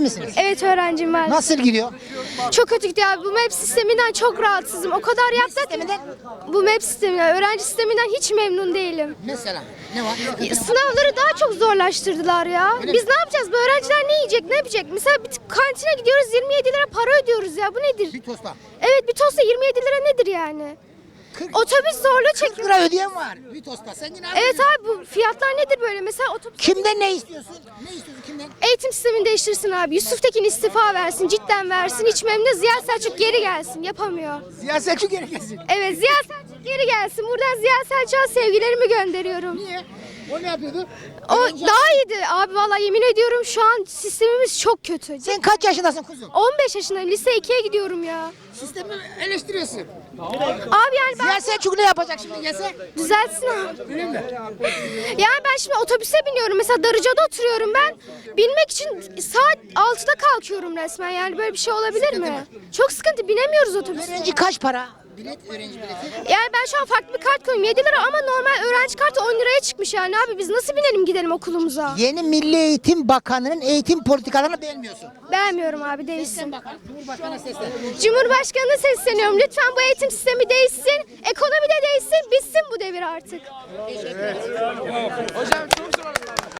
misiniz? Evet öğrencim var. Nasıl gidiyor? Çok kötü gidiyor abi. Bu MEP sisteminden çok rahatsızım. O kadar yaptık. sisteminden? Bu MEP sisteminden, öğrenci sisteminden hiç memnun değilim. Mesela ne var? Sınavları daha çok zorlaştırdılar ya. Biz ne yapacağız? Bu öğrenciler ne yiyecek, ne yapacak? Mesela bir kantine gidiyoruz 27 lira para ödüyoruz ya. Bu nedir? Bir tosta. Evet bir tosta 27 lira nedir yani? 40, Otobüs zorla 40 çekiyor. lira ödeyen var. Bir tosta. Sen yine Evet abi bu fiyatlar nedir böyle? Mesela otobüs Kimden ne istiyorsun? Ne istiyorsun? Eğitim sistemini değiştirsin abi. Yusuf Tekin istifa versin, cidden versin. Hiç memnun Ziya Selçuk geri gelsin. Yapamıyor. Siyasetçi geri gelsin. Evet Ziya Selçuk geri gelsin. Buradan Ziya Selçuk'a sevgilerimi gönderiyorum. Niye? O ne yapıyordu? O daha iyiydi abi vallahi yemin ediyorum şu an sistemimiz çok kötü. Sen kaç yaşındasın kuzum? 15 yaşındayım lise 2'ye gidiyorum ya. Sistemi eleştiriyorsun. Abi yani ben Siyasetçi ne yapacak şimdi gelse? düzeltsin abi. Yani ben şimdi otobüse biniyorum. Mesela Darıca'da oturuyorum ben. Binmek için saat 6'da kalkıyorum resmen. Yani böyle bir şey olabilir mi? Çok sıkıntı. Binemiyoruz otobüse. Öğrenci kaç para? Bilet, öğrenci bileti. Yani ben şu an farklı bir kart koyuyorum 7 lira ama normal öğrenci kartı 10 liraya çıkmış yani abi biz nasıl binelim gidelim okulumuza? Yeni Milli Eğitim Bakanı'nın eğitim politikalarını beğenmiyorsun. Beğenmiyorum abi değişsin. Bakan, Cumhurbaşkanı seslen. Cumhurbaşkanına sesleniyorum lütfen bu eğitim sistemi değişsin, ekonomi de değişsin, bitsin bu devir artık. Hocam çok.